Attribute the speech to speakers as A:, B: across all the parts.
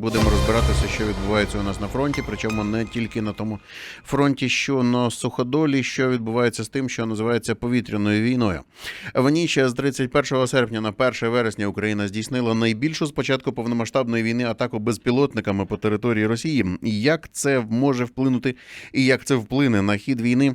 A: Будемо розбиратися, що відбувається у нас на фронті, причому не тільки на тому фронті, що на суходолі, що відбувається з тим, що називається повітряною війною. В ніч з 31 серпня на 1 вересня Україна здійснила найбільшу з початку повномасштабної війни атаку безпілотниками по території Росії. Як це може вплинути і як це вплине на хід війни?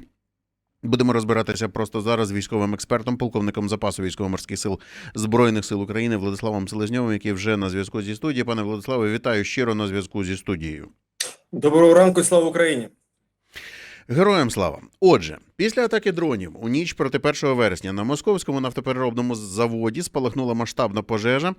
A: Будемо розбиратися просто зараз з військовим експертом, полковником запасу військово-морських сил Збройних сил України Владиславом Селезньовим, який вже на зв'язку зі студією. Пане Владиславе, вітаю щиро на зв'язку зі студією.
B: Доброго ранку, і слава Україні.
A: Героям слава! Отже, після атаки дронів у ніч проти 1 вересня на московському нафтопереробному заводі спалахнула масштабна пожежа.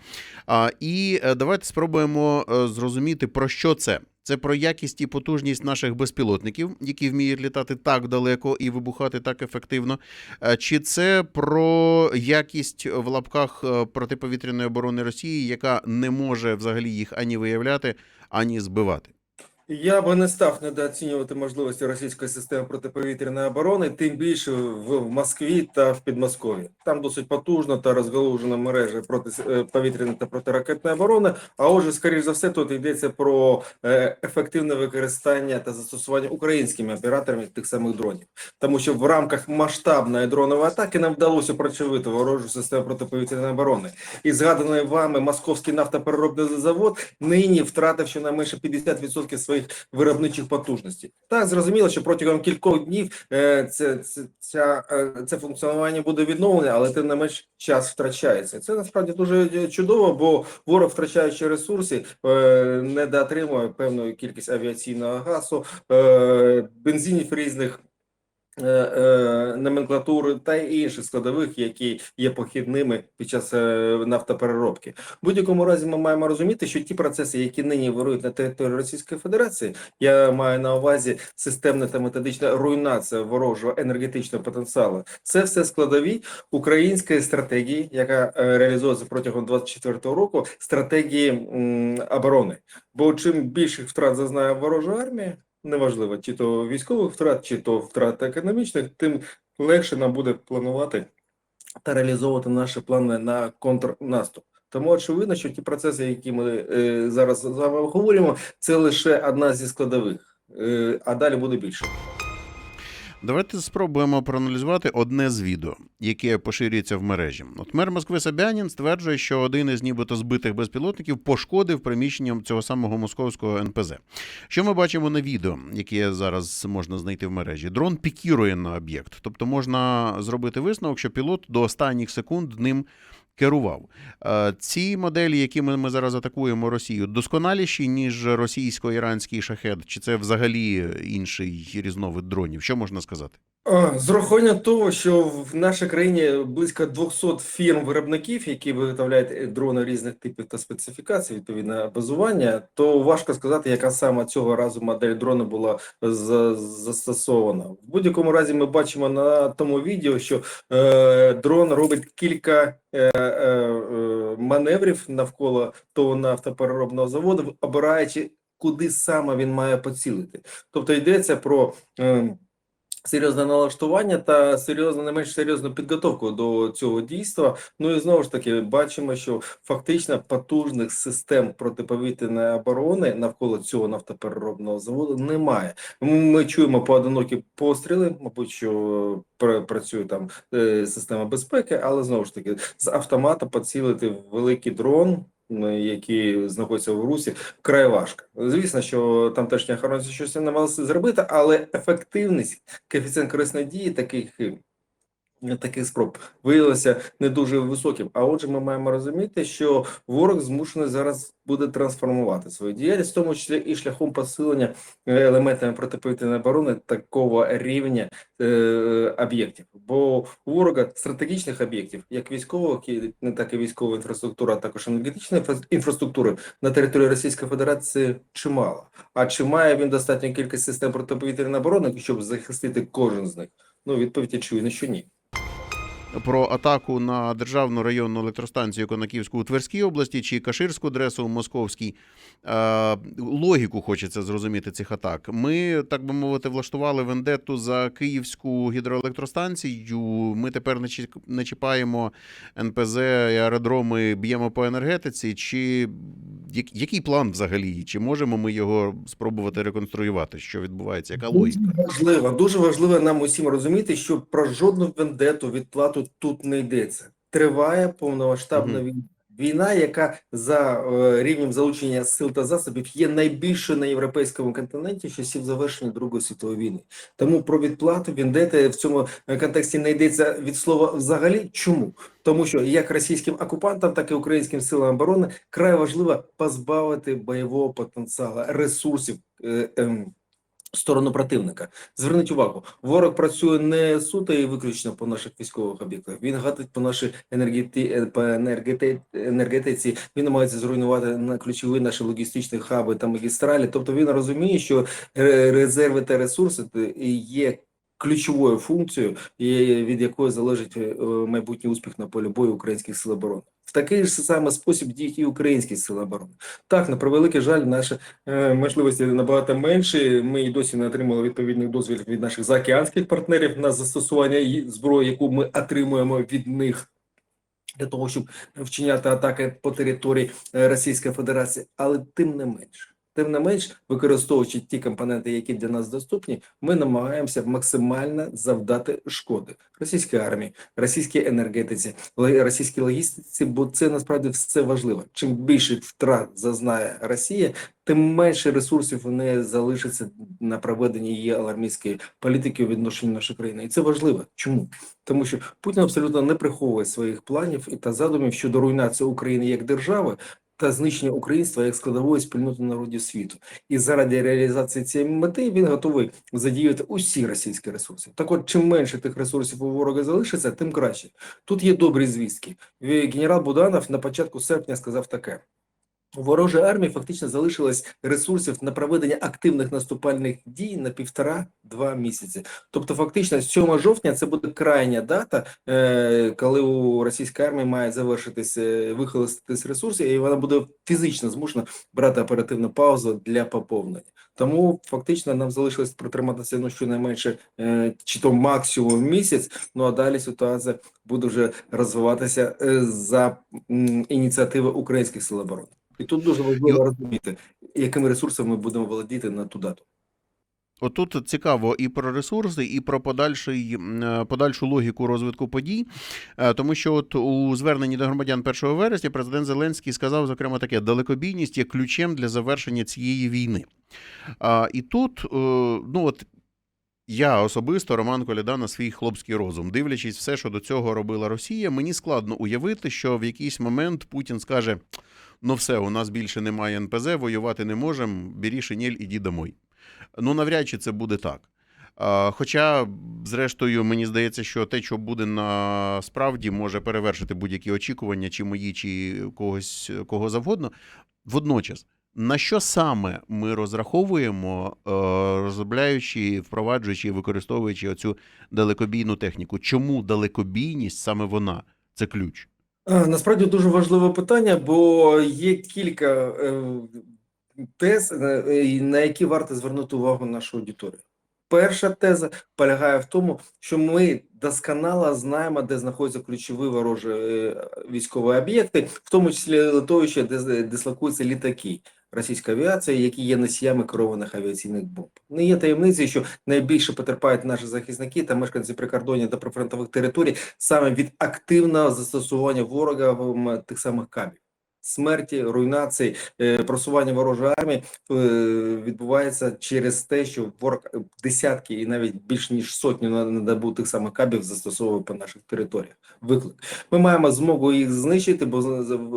A: І е, давайте спробуємо е, зрозуміти, про що це. Це про якість і потужність наших безпілотників, які вміють літати так далеко і вибухати так ефективно. Е, Чи це про якість в лапках е, протиповітряної оборони Росії, яка не може взагалі їх ані виявляти, ані збивати?
B: Я би не став недооцінювати можливості російської системи протиповітряної оборони, тим більше в Москві та в Підмосков'ї. Там досить потужна та розгалужена мережа протиповітряної та протиракетної оборони. А отже, скоріш за все, тут йдеться про е, ефективне використання та застосування українськими операторами тих самих дронів, тому що в рамках масштабної дронової атаки нам вдалося прочевити ворожу систему протиповітряної оборони. І згаданий вами московський нафтопереробний завод нині втратив щонайменше 50% своїх виробничих потужностей. Так зрозуміло, що протягом кількох днів е, це, це, ця, е, це функціонування буде відновлене, але тим не менш час втрачається. Це насправді дуже чудово, бо ворог, втрачаючи ресурси, е, недоотримує певну кількість авіаційного газу, е, бензинів різних. Е, е, Номенклатури та інших складових, які є похідними під час е, нафтопереробки. В будь-якому разі ми маємо розуміти, що ті процеси, які нині вирують на території Російської Федерації, я маю на увазі системна та методична руйнація ворожого енергетичного потенціалу. Це все складові української стратегії, яка реалізується протягом 24-го року, стратегії оборони. Бо чим більших втрат зазнає ворожа армія, неважливо, чи то військових втрат, чи то втрат економічних, тим легше нам буде планувати та реалізовувати наші плани на контрнаступ. Тому очевидно, що ті процеси, які ми е, зараз з вами обговорюємо, це лише одна зі складових, е, а далі буде більше.
A: Давайте спробуємо проаналізувати одне з відео, яке поширюється в мережі. От мер Москви Собянін стверджує, що один із нібито збитих безпілотників пошкодив приміщенням цього самого московського НПЗ. Що ми бачимо на відео, яке зараз можна знайти в мережі? Дрон пікірує на об'єкт, тобто можна зробити висновок, що пілот до останніх секунд ним. Керував Е, ці моделі, якими ми зараз атакуємо Росію, досконаліші ніж російсько-іранський шахет, чи це взагалі інший різновид дронів? Що можна сказати?
B: З урахуванням того, що в нашій країні близько 200 фірм-виробників, які виготовляють е, дрони різних типів та специфікацій, відповідно базування, то важко сказати, яка саме цього разу модель дрона була за- застосована. В будь-якому разі ми бачимо на тому відео, що е, дрон робить кілька е, е, маневрів навколо того нафтопереробного заводу, обираючи, куди саме він має поцілити. Тобто йдеться про. Е, серйозне налаштування та серйозно не менш серйозну підготовку до цього дійства. Ну і знову ж таки бачимо, що фактично потужних систем протиповітряної оборони навколо цього нафтопереробного заводу немає. Ми чуємо поодинокі постріли, мабуть, що пр- працює там е, система безпеки, але знову ж таки з автомата поцілити великий дрон. Які знаходяться в русі, вкрай важко. Звісно, що тамтешні охоронці щось намагалися зробити, але ефективність коефіцієнт корисної дії таких, таких спроб виявилося не дуже високим. А отже, ми маємо розуміти, що ворог змушений зараз буде трансформувати свою діяльність, в тому числі і шляхом посилення е, елементами протиповітряної оборони такого рівня е, об'єктів. Бо у ворога стратегічних об'єктів, як військових, і не так і військова інфраструктура, а також енергетична інфра- інфраструктура на території Російської Федерації чимало. А чи має він достатню кількість систем протиповітряної оборони, щоб захистити кожен з них? Ну, відповідь очевидно, що ні.
A: Про атаку на державну районну електростанцію Конаківську у Тверській області чи Каширську адресу у Московській. Е, логіку хочеться зрозуміти цих атак. Ми, так би мовити, влаштували вендетту за Київську гідроелектростанцію. Ми тепер не чі- чіпаємо НПЗ і аеродроми, б'ємо по енергетиці. Чи як- який план взагалі? Чи можемо ми його спробувати реконструювати? Що відбувається? Яка логіка?
B: Дуже важливо, дуже важливо нам усім розуміти, що про жодну вендету, відплату тут не йдеться. Триває повномасштабна війна. Війна, яка за е, рівнем залучення сил та засобів є найбільшою на європейському континенті часів завершення Другої світової війни. Тому про відплату вендети в цьому е, контексті не йдеться від слова взагалі. Чому? Тому що як російським окупантам, так і українським силам оборони край важливо позбавити бойового потенціалу, ресурсів. е, в Сторону противника. Зверніть увагу, ворог працює не суто і виключно по наших військових об'єктах. Він гатить по нашій енергети... по енергети... енергетиці. Він намагається зруйнувати на ключові наші логістичні хаби та магістралі. Тобто він розуміє, що резерви та ресурси є ключовою функцією, від якої залежить е, майбутній успіх на полі бою українських сил оборони. Такий ж самий спосіб діють і українські сили оборони. Так, на превеликий жаль, наші е, можливості набагато менші. Ми і досі не отримали відповідних дозвілів від наших заокеанських партнерів на застосування зброї, яку ми отримуємо від них. Для того щоб вчиняти атаки по території е, Російської Федерації, але тим не менш, тим не менш, використовуючи ті компоненти, які для нас доступні, ми намагаємося максимально завдати шкоди російській армії, російській енергетиці, російській логістиці, бо це насправді все важливо. Чим більше втрат зазнає Росія, тим менше ресурсів у неї залишиться на проведення її алармістської політики у відношенні нашої країни, і це важливо. Чому? Тому що Путін абсолютно не приховує своїх планів і та задумів щодо руйнації України як держави та знищення українства як складової спільноти народів світу. І заради реалізації цієї мети він готовий задіяти усі російські ресурси. Так от, чим менше тих ресурсів у ворога залишиться, тим краще. Тут є добрі звістки. Генерал Буданов на початку серпня сказав таке. У ворожої армії фактично залишилось ресурсів на проведення активних наступальних дій на півтора-два місяці. Тобто, фактично, 7 жовтня це буде крайня дата, е, коли у російської армії має завершитись е, вихолоститись ресурси, і вона буде фізично змушена брати оперативну паузу для поповнення. Тому фактично нам залишилось протриматися ну щонайменше е, чи то максимум місяць. Ну а далі ситуація буде вже розвиватися за ініціативи українських сил оборони. І тут дуже важливо розуміти, якими ресурсами ми будемо володіти на ту дату.
A: Отут цікаво і про ресурси, і про подальший, е, подальшу логіку розвитку подій. Е, Тому що от у зверненні до громадян 1 вересня президент Зеленський сказав, зокрема, таке: далекобійність є ключем для завершення цієї війни. А, І тут, е, ну от. Я особисто, Роман Коляда, на свій хлопський розум, дивлячись все, що до цього робила Росія, мені складно уявити, що в якийсь момент Путін скаже: ну все, у нас більше немає НПЗ, воювати не можемо, бері шинель, іди домой. Ну, навряд чи це буде так. Хоча, зрештою, мені здається, що те, що буде насправді, може перевершити будь-які очікування, чи мої, чи когось кого завгодно. Водночас, на що саме ми розраховуємо, е, розробляючи, впроваджуючи використовуючи оцю далекобійну техніку? Чому далекобійність саме вона це ключ?
B: А, Насправді дуже важливе питання, бо є кілька е, тез, е, на які варто звернути увагу нашу аудиторію. Перша теза полягає в тому, що ми досконало знаємо, де знаходяться ключові ворожі е, військові об'єкти, в тому числі литовище, де дислокуються літаки російської авіації, які є носіями керованих авіаційних бомб. Не є таємницею, що найбільше потерпають наші захисники та мешканці прикордоння та прифронтових територій саме від активного застосування ворога тих самих кабів. Смерті, руйнації, е, просування ворожої армії е, відбувається через те, що ворог е, десятки і навіть більш ніж сотню на- на добу тих кабів застосовує по наших територіях. Виклик. Ми маємо змогу їх знищити, бо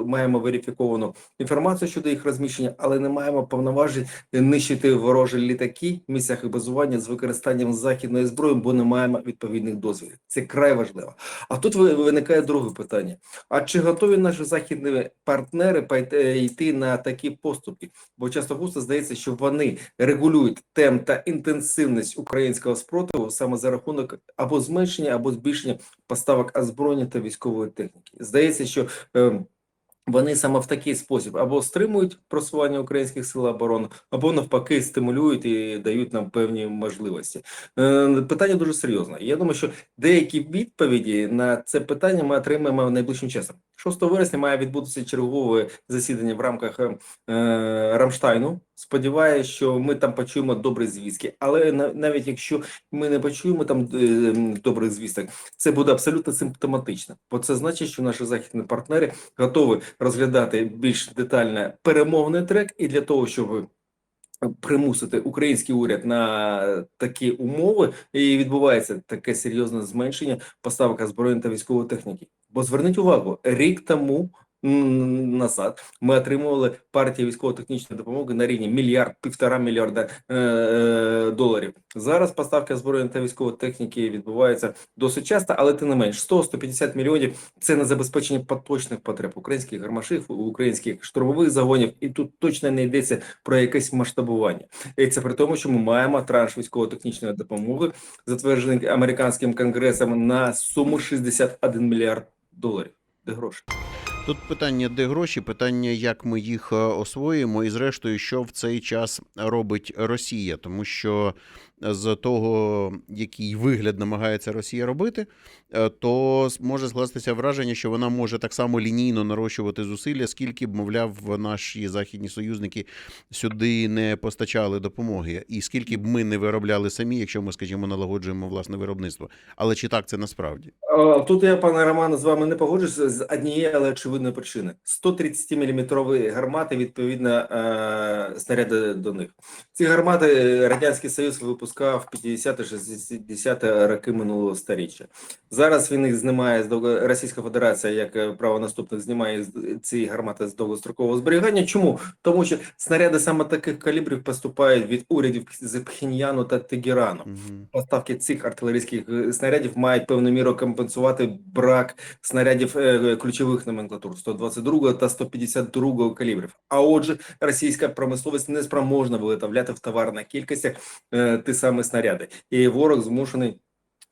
B: маємо верифіковану інформацію щодо їх розміщення, але не маємо повноважень нищити ворожі літаки в місцях їх базування з використанням західної зброї, бо не маємо відповідних дозволів. Це край важливо. А тут ви- виникає друге питання: а чи готові наші західні партнери? Партнери йти на такі поступки, бо часто густо здається, що вони регулюють темп та інтенсивність українського спротиву саме за рахунок або зменшення, або збільшення поставок озброєння та військової техніки. Здається, що е, вони саме в такий спосіб або стримують просування українських сил оборони, або навпаки стимулюють і дають нам певні можливості. Е, питання дуже серйозне. Я думаю, що деякі відповіді на це питання ми отримаємо найближчим часом. 6 вересня має відбутися чергове засідання в рамках е, Рамштайну. Сподіваюся, що ми там почуємо добрі звістки. Але на- навіть якщо ми не почуємо там е, добрих звісток, це буде абсолютно симптоматично, бо це значить, що наші західні партнери готові розглядати більш детально перемовний трек, і для того, щоб примусити український уряд на такі умови, і відбувається таке серйозне зменшення поставок озброєння та військової техніки. Бо зверніть увагу, рік тому назад ми отримували партії військово-технічної допомоги на рівні мільярд півтора мільярда е, е, доларів. Зараз поставки озброєння та військової техніки відбуваються досить часто, але тим не менш 100-150 мільйонів це на забезпечення поточних потреб українських гармашів, українських штурмових загонів, і тут точно не йдеться про якесь масштабування. І це при тому, що ми маємо транш військово-технічної допомоги, затверджений американським конгресом на суму 61 мільярд доларів. Де гроші?
A: Тут питання, де гроші, питання, як ми їх е, освоїмо, і зрештою, що в цей час робить Росія, тому що з того, який вигляд намагається Росія робити, е, то може скластися враження, що вона може так само лінійно нарощувати зусилля, скільки б, мовляв, наші західні союзники сюди не постачали допомоги, і скільки б ми не виробляли самі, якщо ми, скажімо, налагоджуємо власне виробництво. Але чи так це насправді?
B: Тут я, пане Романе, з вами не погоджуюся з однієї, але очевидної причини. 130-мм гармати, відповідно, е, снаряди до них. Ці гармати е, Радянський Союз випускав в 50-60 роки минулого сторіччя. Зараз він їх знімає з довго... Російська Федерація, як е, правонаступник, знімає ці гармати з довгострокового зберігання. Чому? Тому що снаряди саме таких калібрів поступають від урядів з Пхеньяну та Тегерану
A: Угу.
B: поставки цих артилерійських е, снарядів мають певну міру компенсувати брак снарядів е, ключових номенклатур 122 та 152 калібрів. А отже, російська промисловість не спроможна виготовляти в товарних кількостях е, ті самі снаряди, і ворог змушений.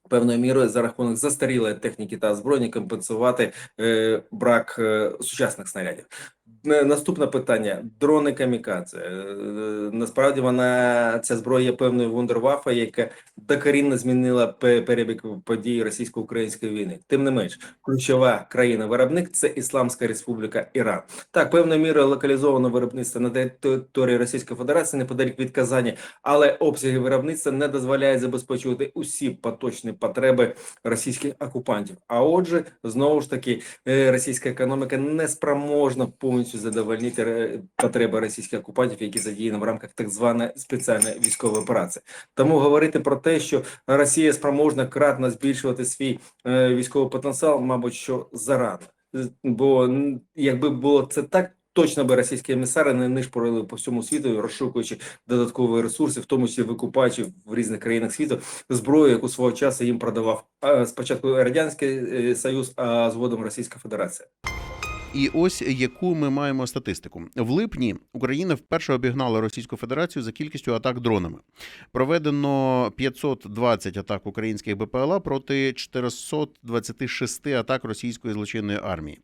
B: Певною мірою за рахунок застарілої техніки та озброєння компенсувати е, брак е, сучасних снарядів. Наступне питання: дрони камікадзе. Е, Насправді вона ця зброя є певною вундервафа, яка докорінно змінила перебіг подій російсько-української війни. Тим не менш, ключова країна-виробник це Ісламська Республіка Іран. Так, певною мірою локалізовано виробництво на території Російської Федерації неподалік від Казані, але обсяги виробництва не дозволяють забезпечувати усі поточні потреби російських окупантів. А отже, знову ж таки, е, російська економіка не спроможна повністю задовольнити е, потреби російських окупантів, які задіяні в рамках так званої спеціальної військової операції. Тому говорити про те, що Росія спроможна кратно збільшувати свій е, військовий потенціал, мабуть, що зарано. Бо якби було це так. Точно би російські емісари не нишпорили по всьому світу, розшукуючи додаткові ресурси, в тому числі викупаючи в різних країнах світу зброю, яку свого часу їм продавав спочатку радянський е, союз, а згодом Російська Федерація.
A: І ось яку ми маємо статистику в липні. Україна вперше обігнала Російську Федерацію за кількістю атак дронами. Проведено 520 атак українських БПЛА проти 426 атак російської злочинної армії.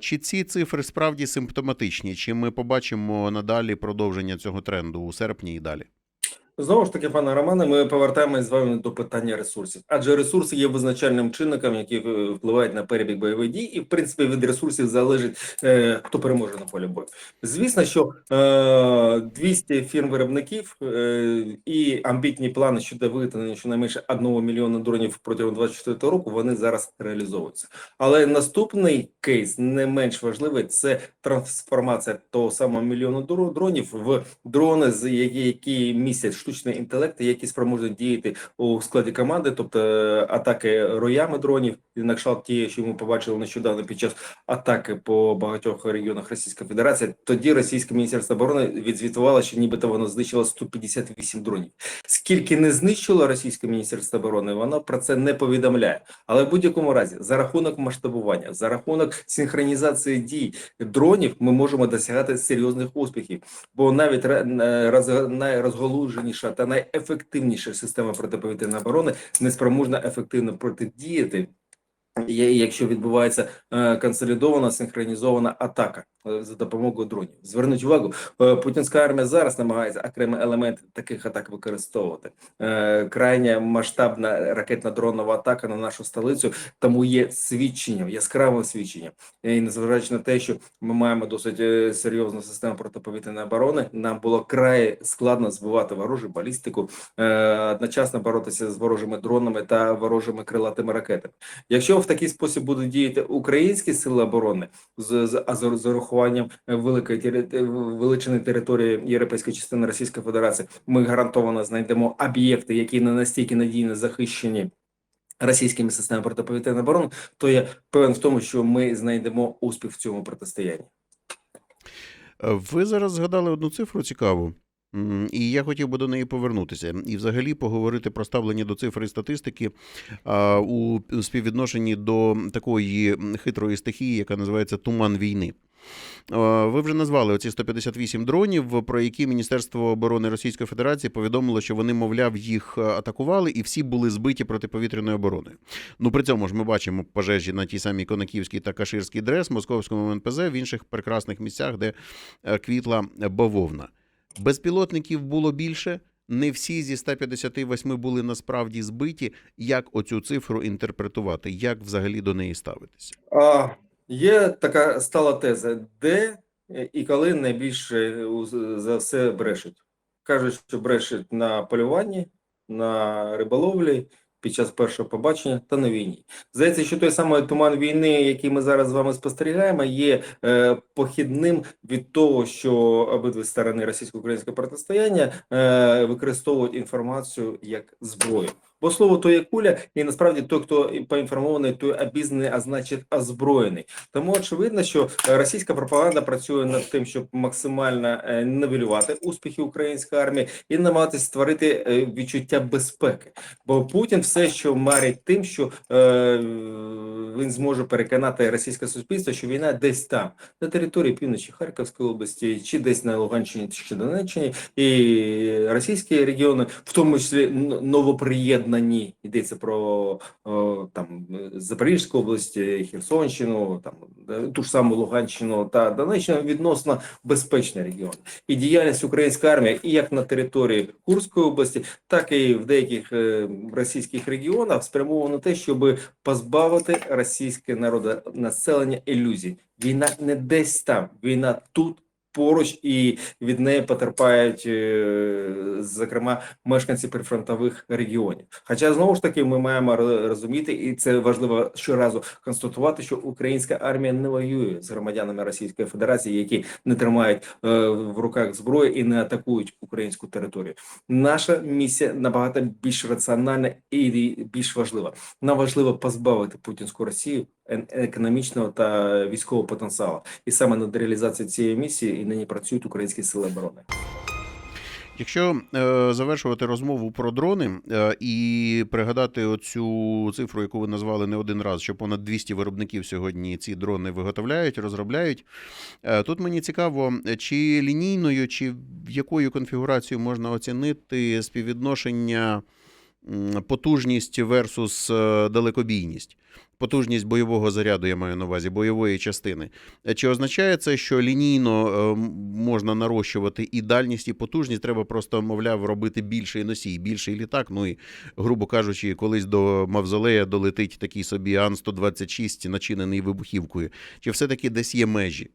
A: Чи ці цифри справді симптоматичні? Чи ми побачимо надалі продовження цього тренду у серпні і далі?
B: Знову ж таки, пане Романе, ми повертаємось з вами до питання ресурсів, адже ресурси є визначальним чинником, які е, впливають на перебіг бойових дій, і в принципі від ресурсів залежить е, хто переможе на полі бою. Звісно, що е, 200 фірм виробників е, і амбітні плани щодо виготовлення щонайменше 1 мільйона дронів протягом 24 року вони зараз реалізовуються. Але наступний кейс не менш важливий це трансформація того самого мільйону дро- дронів в дрони, з які, які містять штучний інтелект, які спроможні діяти у складі команди, тобто е, атаки роями дронів, і на кшталт ті, що ми побачили нещодавно під час атаки по багатьох регіонах Російської Федерації. Тоді російське міністерство оборони відзвітувало, що нібито воно знищило 158 дронів. Скільки не знищило російське міністерство оборони, воно про це не повідомляє. Але в будь-якому разі, за рахунок масштабування, за рахунок синхронізації дій дронів, ми можемо досягати серйозних успіхів. Бо навіть ре- е, та найефективніша система протиповітряної оборони неспроможна ефективно протидіяти. Якщо відбувається е, консолідована синхронізована атака за допомогою дронів, зверніть увагу, е, путінська армія зараз намагається окремі елементи таких атак використовувати. Е, крайня масштабна ракетна дронова атака на нашу столицю тому є свідченням, яскравим свідченням. І незважаючи на те, що ми маємо досить е, серйозну систему протиповітряної оборони, нам було край складно збивати ворожу балістику, е, одночасно боротися з ворожими дронами та ворожими крилатими ракетами. Якщо в такий спосіб будуть діяти українські сили оборони з, з, з, з урахуванням великої тери- величини території європейської частини Російської Федерації, ми гарантовано знайдемо об'єкти, які не настільки надійно захищені. Російськими системами протиповітряної оборони, то я певен в тому, що ми знайдемо успіх в цьому протистоянні.
A: Е, Ви зараз згадали одну цифру цікаву. І я хотів би до неї повернутися і взагалі поговорити про ставлення до цифр і статистики у співвідношенні до такої хитрої стихії, яка називається туман війни. Ви вже назвали оці 158 дронів, про які Міністерство оборони Російської Федерації повідомило, що вони, мовляв, їх атакували, і всі були збиті протиповітряною обороною. Ну при цьому ж ми бачимо пожежі на тій самій Конаківській та Каширській ДРЕС, Московському МНПЗ, в інших прекрасних місцях, де е, квітла бавовна. Безпілотників було більше. Не всі зі 158 були насправді збиті. Як оцю цифру інтерпретувати? Як взагалі до неї ставитися?
B: А, є така стала теза, де е, і коли найбільше за все брешуть. Кажуть, що брешуть на полюванні, на риболовлі, під час першого побачення та на війні. Здається, що той самий туман війни, який ми зараз з вами спостерігаємо, є е, похідним від того, що обидві сторони російсько-українського протистояння е, використовують інформацію як зброю. Бо слово то є куля, і насправді той, хто поінформований, той обізнаний, а значить озброєний. Тому очевидно, що російська пропаганда працює над тим, щоб максимально е, нивелювати успіхи української армії і намагатися створити е, відчуття безпеки. Бо Путін все, що марить тим, що е, він зможе переконати російське суспільство, що війна десь там, на території півночі Харківської області, чи десь на Луганщині, чи Донеччині, і російські регіони, в тому числі н- новоприєднані, йдеться про там Запорізьку область, Херсонщину, там е, ту ж саму Луганщину та Донеччину відносно безпечний регіон. І діяльність української армії, і як на території Курської області, так і в деяких е, російських регіонах спрямовано на те, щоб позбавити російське народонаселення ілюзій. Війна не десь там, війна тут. Поруч і від неї потерпають, е, зокрема, мешканці прифронтових регіонів. Хоча знову ж таки ми маємо розуміти, і це важливо щоразу констатувати, що українська армія не воює з громадянами Російської Федерації, які не тримають е, в руках зброю і не атакують українську територію. Наша місія набагато більш раціональна і більш важлива. Нам важливо позбавити путінську Росію економічного та військового потенціалу. І саме над реалізацією цієї місії і нині працюють українські сили оборони.
A: Якщо е, завершувати розмову про дрони е, і пригадати оцю цифру, яку ви назвали не один раз, що понад 200 виробників сьогодні ці дрони виготовляють, розробляють. Е, тут мені цікаво, чи лінійною, чи якою конфігурацією можна оцінити співвідношення потужність версус е, далекобійність. Потужність бойового заряду, я маю на увазі, бойової частини. Е, Чи означає це, що лінійно е, можна нарощувати і дальність, і потужність? Треба просто, мовляв, робити більший носій, більший літак. Ну і, грубо кажучи, колись до Мавзолея долетить такий собі Ан-126, начинений вибухівкою. Чи все-таки десь є межі?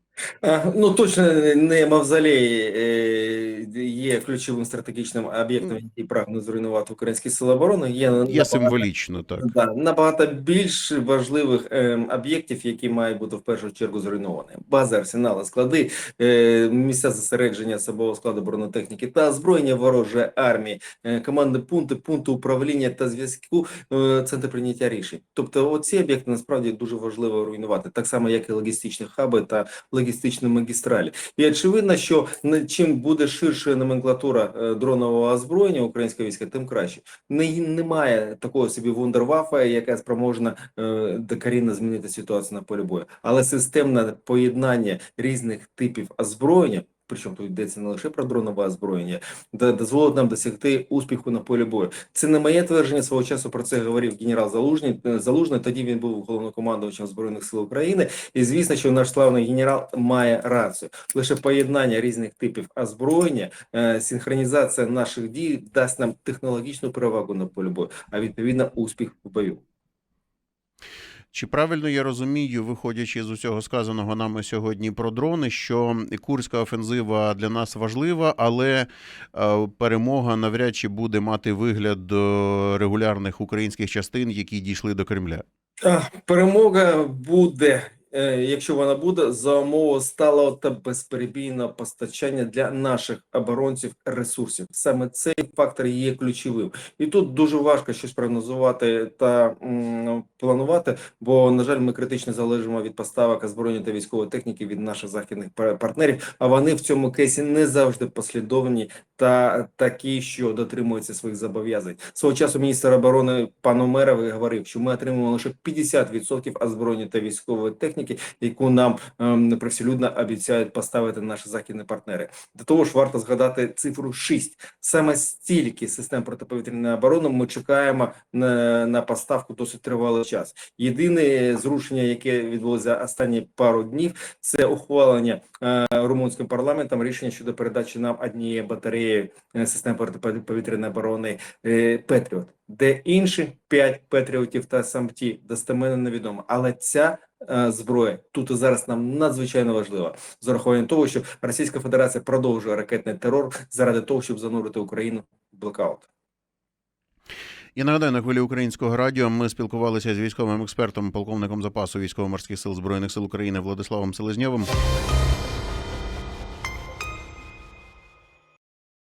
B: Ну, точно не мавзолей е, є ключовим стратегічним об'єктом, який прагне зруйнувати українські сили оборони. Є,
A: Є
B: набагато-
A: символічно, так.
B: Да, набагато більш важливих ем, об'єктів, які мають бути в першу чергу зруйновані. Бази, арсенали, склади, е, місця зосередження особового складу бронетехніки та озброєння ворожої армії, е, командні пункти, пункти управління та зв'язку, е, центри прийняття рішень. Тобто, оці об'єкти насправді дуже важливо руйнувати, так само як і логістичні хаби та логістичні магістралі. І очевидно, що чим буде ширша номенклатура е, дронового озброєння українського війська, тим краще. Не, немає такого собі вундервафа, яка спроможна е, докорінно змінити ситуацію на полі бою. Але системне поєднання різних типів озброєння, причому тут йдеться не лише про дронове озброєння, да- дозволить нам досягти успіху на полі бою. Це не моє твердження свого часу. Про це говорив генерал Залужний. е, Залужний. Тоді він був головнокомандувачем збройних сил України. І звісно, що наш славний генерал має рацію. Лише поєднання різних типів озброєння, е, синхронізація наших дій дасть нам технологічну перевагу на полі бою, а відповідно успіх в бою.
A: Чи правильно я розумію, виходячи з усього сказаного нами сьогодні про дрони, що курська офензива для нас важлива, але е, перемога навряд чи буде мати вигляд до регулярних українських частин, які дійшли до Кремля?
B: Перемога буде, е, якщо вона буде, за умови сталого та безперебійного постачання для наших оборонців ресурсів. Саме цей фактор є ключовим. І тут дуже важко щось прогнозувати та м, планувати, бо, на жаль, ми критично залежимо від поставок озброєння та військової техніки від наших західних партнерів, а вони в цьому кейсі не завжди послідовні та такі, що дотримуються своїх зобов'язань. Свого часу міністр оборони пан Омеров говорив, що ми отримуємо лише 50% озброєння та військової техніки, яку нам ем, привселюдно обіцяють поставити наші західні партнери. До того ж, варто згадати цифру 6. Саме стільки систем протиповітряної оборони ми чекаємо на, на поставку досить тривалий час. Єдине зрушення, яке відбулося останні пару днів, це ухвалення е, румунським парламентом рішення щодо передачі нам однієї батареї е, систем протиповітряної оборони е, Петріот, де інші 5 Петріотів та самті достеменно невідомо. Але ця е, зброя тут і зараз нам надзвичайно важливо з урахуванням того, що Російська Федерація продовжує ракетний терор заради того, щоб занурити Україну в блокаут.
A: Я нагадаю, на хвилі українського радіо ми спілкувалися з військовим експертом, полковником запасу військово-морських сил збройних сил України Владиславом Селезньовим.